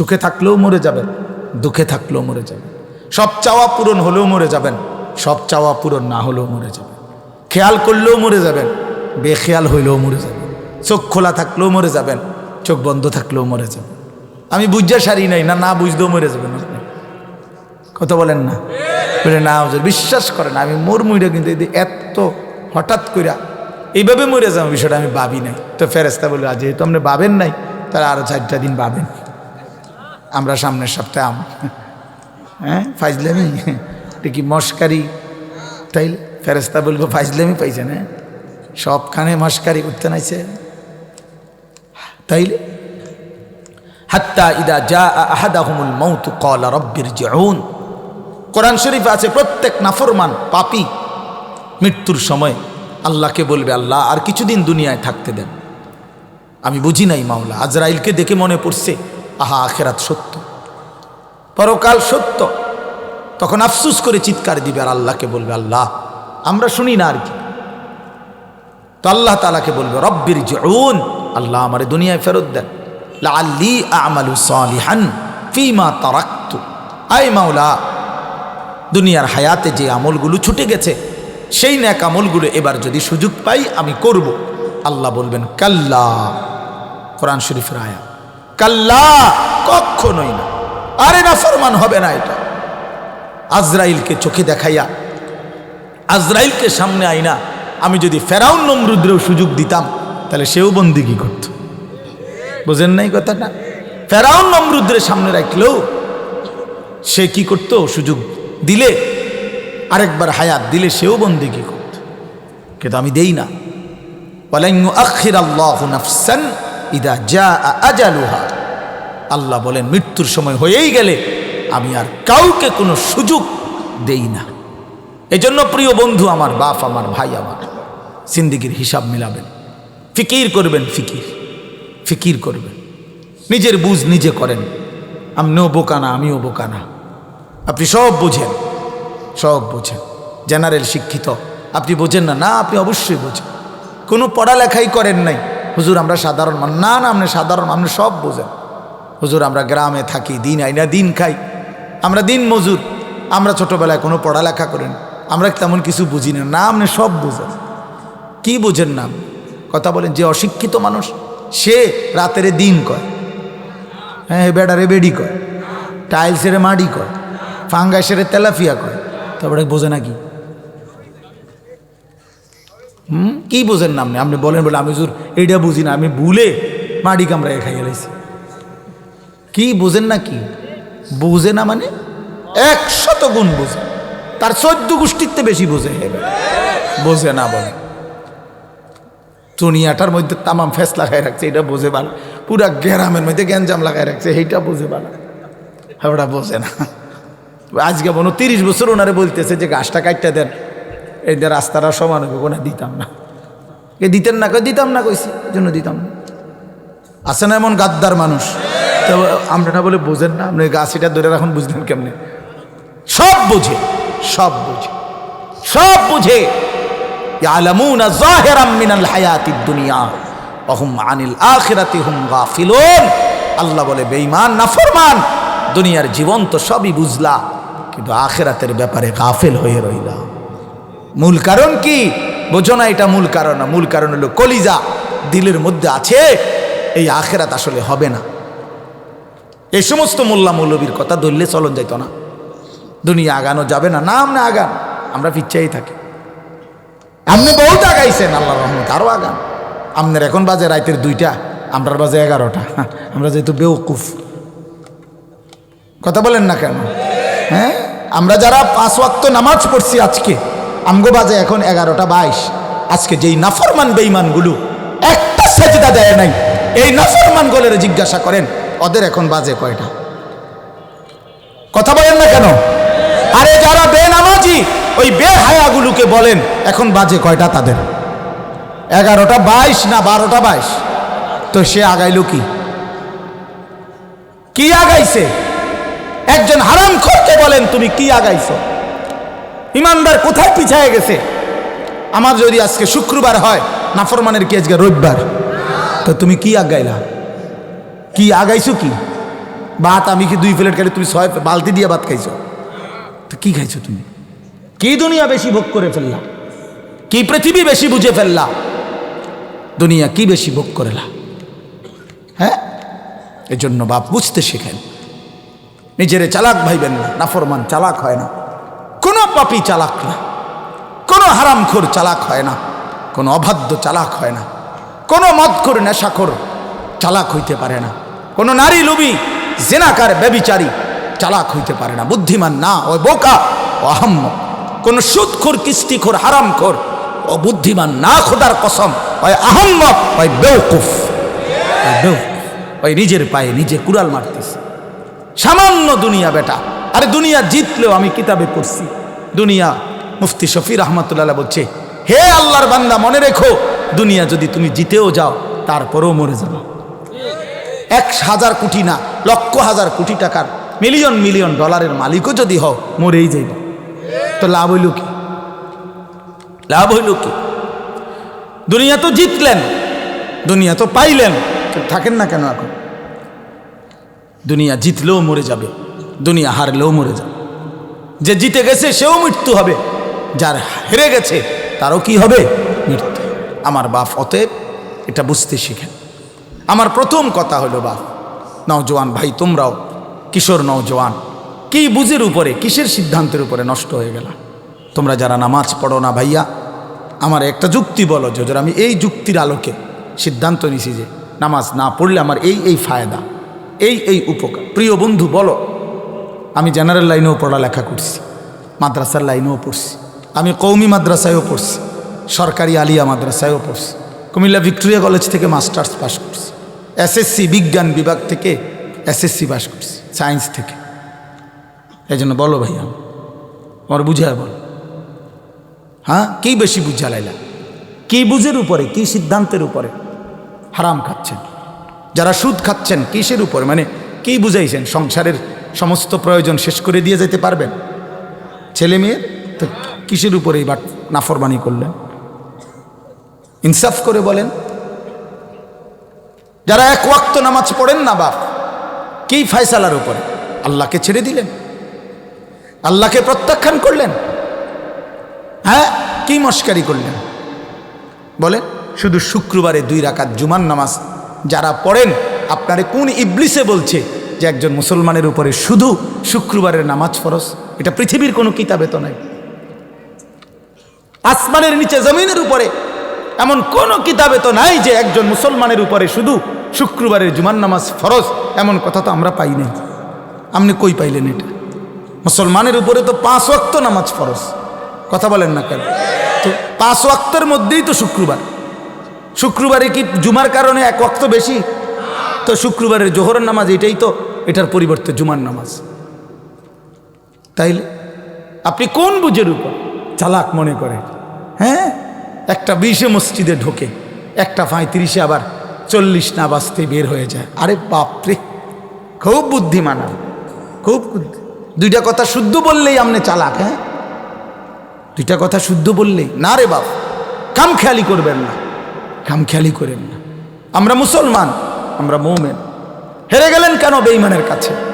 সুখে থাকলেও মরে যাবেন, দুঃখে থাকলেও মরে যাবেন। সব চাওয়া পূরণ হলেও মরে যাবেন, সব চাওয়া পূরণ না হলেও মরে যাবেন। খেয়াল করলেও মরে যাবেন, বেখেয়াল হইলেও মরে যাবেন। চোখ খোলা থাকলেও মরে যাবেন, চোখ বন্ধ থাকলেও মরে যাবেন। আমি বুঝতে সারি নাই, না না বুঝতেও মরে যাবেন আপনি। কথা বলেন না? বলে, না বিশ্বাস করেন, আমি মোর মুইটা কিন্তু এত হঠাৎ কইরা এইভাবে মরে যাব বিষয়টা আমি ভাবি নাই। তো ফেরেস্তা বলে যেহেতু আপনি ভাবেন নাই তারা আরও চারটা দিন ভাবেন। আমরা সামনের সপ্তাহে আম। হ্যাঁ ফাইজলামি এটা কি মস্কারি? তাইলে ফেরেস্তা বলব ফাইজলামি পাইছেন হ্যাঁ সবখানে মস্কারি করতে নাইছে। তাইলে? হাত্তা ইদা যা আহাদাহুমুল মৌত কলা রব্বির জিউন। কোরআন শরীফ আছে প্রত্যেক নাফরমান পাপি। মৃত্যুর সময় আল্লাহকে বলবে, আল্লাহ, আর কিছুদিন দুনিয়ায় থাকতে দেন। আমি বুঝি নাই মাওলা, আজরাইলকে দেখে মনে পড়ছে আহা, আখেরাত সত্য। পরকাল সত্য। তখন আফসুস করে চিৎকার দিবে আর আল্লাহকে বলবে, আল্লাহ, আমরা শুনি না আর কি। তো আল্লাহ তালাকে বলবে, রব্বির জউন, আল্লাহ আমারে দুনিয়ায় ফেরত দেন। তারাক্তু। আই মাওলা, দুনিয়ার হায়াতে যে আমলগুলো ছুটে গেছে, সেই ন্যাক আমলগুলো এবার যদি সুযোগ পাই, আমি করব। আল্লাহ বলবেন, কাল্লা। কোরআন শরীফের আয়া কাল্লা কখনোই না। আরে না, ফরমান হবে না এটা। আজরাইলকে চোখে দেখাইয়া, আজরাইলকে সামনে আইনা, আমি যদি ফেরাউন নমরুদ্রেও সুযোগ দিতাম, তাহলে সেও বন্দিগি করত। বোঝেন নাই কথাটা? ফেরাউন নমরুদ্রের সামনে রাখলেও সে কি করতো? সুযোগ দিলে, আরেকবার হায়াত দিলে সেও বন্দিগি করত। কিন্তু আমি দেই না। আখির আল্লাহ নাফসান ইদা যা আজালুহা। আল্লাহ বলেন, মৃত্যুর সময় হয়েই গেলে আমি আর কাউকে কোনো সুযোগ দেই না। এজন্য প্রিয় বন্ধু আমার, বাপ আমার, ভাই আমার সিন্দিগির হিসাব মিলাবেন। ফিকির করবেন, ফিকির। ফিকির করবেন। নিজের বুঝ নিজে করেন। আমিও বোকানা আমিও বোকানা আপনি সব বোঝেন সব বোঝেন। জেনারেল শিক্ষিত, আপনি বোঝেন না? না, আপনি অবশ্যই বোঝেন। কোনো পড়ালেখাই করেন নাই। হুজুর, আমরা সাধারণ মানুষ। না না, আপনি সাধারণ মানুষ, সব বোঝেন। হুজুর, আমরা গ্রামে থাকি, দিন আইনা দিন খাই। আমরা দিন মজুর। আমরা ছোটোবেলায় কোনো পড়ালেখা করেন। আমরা তেমন কিছু বুঝি না। না, আপনি সব বুঝেন। কি বুঝেন না? কথা বলেন, যে অশিক্ষিত মানুষ, সে রাতের দিন কয়। হ্যাঁ বেডারে বেডি কয়। টাইলসের মাড়ি কয়। ফাঙ্গাসের তেলাফিয়া কয়। তারপরে বোঝে না কি? হুম? কি বোঝেন না আপনি আপনি বলেন বলে আমি জোর এইটা বুঝি না, আমি ভুলে মাড়ি কামড়ায় খাই গেলাইছি কি বোঝেন না কি? বুঝে না মানে একশত গুণ বোঝে। তার চোদ্দ গোষ্ঠীতে বেশি বোঝে বোঝে না বলে। দুনিয়াটার মধ্যে তামাম ফেস লাগাই রাখছে, এটা বোঝে ভালো। পুরা গ্রামের মধ্যে গ্যাঞ্জাম লাগাই রাখছে, এইটা বোঝে ভালো। ওটা বোঝে না। আজকে মনে তিরিশ বছর ওনারে বলতেছে যে গাছটা কাটতে দেন। যে রাস্তাটা সমান হবে কোনো দিতাম না। এ দিতেন না, কই দিতাম না কইছি জন্য দিতাম না। আছে না এমন গাদ্দার মানুষ? তো আমরা না বলে বোঝেন না, আপনি গাছিটা ধরে রাখুন, বুঝলেন কেমনে? সব বুঝে সব বুঝে সব বুঝে। হায়াতিদ দুনিয়া আনিল গাফিলুন। আল্লাহ বলে দুনিয়ার জীবন তো সবই বুঝলা, কিন্তু আখিরাতের ব্যাপারে গাফেল হয়ে রইলা। মূল কারণ কি? বোঝো না এটা মূল কারণ না, মূল কারণ হলো কলিজা দিলের মধ্যে আছে, এই আখেরাত আসলে হবে না। এই সমস্ত মোল্লা মৌলবীর কথা ধরলে চলন যাইতো না। দুনিয়া আগানো যাবে না না আমরা আগান, আমরা পিচ্ছাই থাকি। আপনি বহুত আগাইছেন আল্লাহ রহমত আরও আগান। আপনার এখন বাজে রাইতের দুইটা, আমরার বাজে এগারোটা, আমরা যেহেতু বেউকুফ কথা বলেন না কেন? হ্যাঁ? আমরা যারা পাঁচ ওয়াক্ত নামাজ পড়ছি আজকে আমগো বাজে এখন এগারোটা বাইশ। আজকে যেই নাফরমান বেইমানগুলো একটা সেজদা দেয় নাই, এই নাফরমান গোলের জিজ্ঞাসা করেন, ওদের এখন বাজে কয়টা? কথা বলেন না কেন? আরে যারা বেনামাজি, ওই বেহায়াগুলোকে বলেন, এখন বাজে কয়টা তাদের? এগারোটা বাইশ না বারোটা বাইশ? তো সে আগাইলো কি? কি আগাইছে? একজন হারাম খরকে বলেন, তুমি কি আগাইছো? ইমানদার কোথায় পিছায় গেছে? আমার যদি আজকে শুক্রবার হয়, নাফরমানের কি আজকে রবিবার? তো তুমি কি আগাইলা? কি আগাইছো কি? ভাত আমি কি দুই প্লেট খাইলে তুমি ছয় বালতি দিয়ে ভাত খাইছো? তো কি খাইছো তুমি? কি দুনিয়া বেশি ভোগ করে ফেললা? কি পৃথিবী বেশি বুঝে ফেললা? দুনিয়া কি বেশি ভোগ করেলা? হ্যাঁ? এজন্য বাপ বুঝতে শেখেন। নিজেরে চালাক ভাইবেন না, নাফরমান চালাক হয় না। পাপি চালাক না। কোনো হারামখোর চালাক হয় না, কোনো অবাধ্য চালাক হয় না, কোনো মদখোর, নেশাখোর চালাক হইতে পারে না, কোনো নারী লুবি জেনাকার, ব্যবিচারী চালাক হইতে পারে না, বুদ্ধিমান না ওই বোকা, ও আহম্ম কোন সুদখোর, কিস্তিখোর, হারামখোর, ও বুদ্ধিমান না, খোদার কসম, ওই আহম্ম ওই বেউকুফ ওই নিজের পায়ে নিজে কুড়াল মারতেছে। সামান্য দুনিয়া বেটা, আরে দুনিয়া জিতলেও আমি কিতাবে পড়ছি। দুনিয়া। মুফতি শফি রহমতুল্লাহ বলছে, হে আল্লাহর বান্দা, মনে রেখো, দুনিয়া যদি তুমি জিতেও যাও, তারপরেও মরে যাব। এক হাজার কোটি না, লক্ষ হাজার কোটি টাকার, মিলিয়ন মিলিয়ন ডলারের মালিকও যদি হও, মরেই যাইব। তো লাভ হইল কি? লাভ হইল কি? দুনিয়া তো জিতলেন, দুনিয়া তো পাইলেন থাকেন না কেন এখন? দুনিয়া জিতলেও মরে যাবে, দুনিয়া হারলেও মরে যাবে। যে জিতে গেছে, সেও মৃত্যু হবে। যার হেরে গেছে, তারও কি হবে? মৃত্যু। আমার বাপ অতএব এটা বুঝতে শিখেন আমার প্রথম কথা হলো বাপ, নওজোয়ান ভাই, তোমরাও কিশোর নওজোয়ান, কি বুঝের উপরে, কিসের সিদ্ধান্তের উপরে নষ্ট হয়ে গেল তোমরা যারা নামাজ পড়ো না ভাইয়া, আমার একটা যুক্তি বলো যে আমি এই যুক্তির আলোকে সিদ্ধান্ত নিছি যে নামাজ না পড়লে আমার এই এই ফায়দা, এই এই উপকার। প্রিয় বন্ধু, বলো আমি জেনারেল লাইনেও পড়ালেখা করছি, মাদ্রাসার লাইনেও পড়ছি, আমি কৌমি মাদ্রাসায়ও পড়ছি, সরকারি আলিয়া মাদ্রাসায়ও পড়ছি, কুমিল্লা ভিক্টোরিয়া কলেজ থেকে মাস্টার্স পাস করছি এসএসসি বিজ্ঞান বিভাগ থেকে এসএসসি পাস করছি সায়েন্স থেকে। এই জন্য বলো ভাইয়া, আমার বুঝায় বল। হ্যাঁ? কি বেশি বুঝা লাইলা? কি বুঝের উপরে, কি সিদ্ধান্তের উপরে? হারাম খাচ্ছেন। যারা সুদ খাচ্ছেন, কিসের উপরে? মানে কি বুঝাইছেন সংসারের সমস্ত প্রয়োজন শেষ করে দিয়ে যেতে পারবেন। ছেলে মেয়ের তো কিসের উপরে এই বাট নাফরবানি করলেন? ইনসাফ করে বলেন, যারা এক ওয়াক্ত নামাজ পড়েন না বাপ, কি ফায়সালার উপরে? আল্লাহকে ছেড়ে দিলেন। আল্লাহকে প্রত্যাখ্যান করলেন। হ্যাঁ কি মস্কারি করলেন? বলেন, শুধু শুক্রবারে দুই রাকাত জুমান নামাজ, যারা পড়েন, আপনারে কোন ইবলিসে বলছে যে একজন মুসলমানের উপরে শুধু শুক্রবারের নামাজ ফরজ, এটা পৃথিবীর কোনো কিতাবে তো নাই। আসমানের নিচে জমিনের উপরে এমন কোনো কিতাবে তো নাই যে একজন মুসলমানের উপরে শুধু শুক্রবারের জুমান নামাজ ফরজ, এমন কথা তো আমরা পাই নাই। আপনি কই পাইলেন এটা? মুসলমানের উপরে তো পাঁচ ওয়াক্ত নামাজ ফরজ। কথা বলেন না কেন? তো পাঁচ ওয়াক্তের মধ্যেই তো শুক্রবার। শুক্রবারে কি জুমার কারণে এক ওয়াক্ত বেশি? তো শুক্রবারের জোহরের নামাজ এটাই তো এটার পরিবর্তে জুমার নামাজ। তাইলে আপনি কোন বুঝের উপর চালাক মনে করে? হ্যাঁ? একটা বিশে মসজিদে ঢোকে, একটা পঁয়ত্রিশে আবার চল্লিশ না বাজতে বের হয়ে যায়। আরে বাপরে, খুব বুদ্ধিমান খুব দুইটা কথা শুদ্ধ বললেই আপনি চালাক হ্যাঁ? দুইটা কথা শুদ্ধ বললেই, না রে বাপ কাম খেয়ালি করবেন না কাম খেয়ালি করেন না। আমরা মুসলমান, আমরা মৌমেন। হেরে গেলেন কেন বেইমানের কাছে?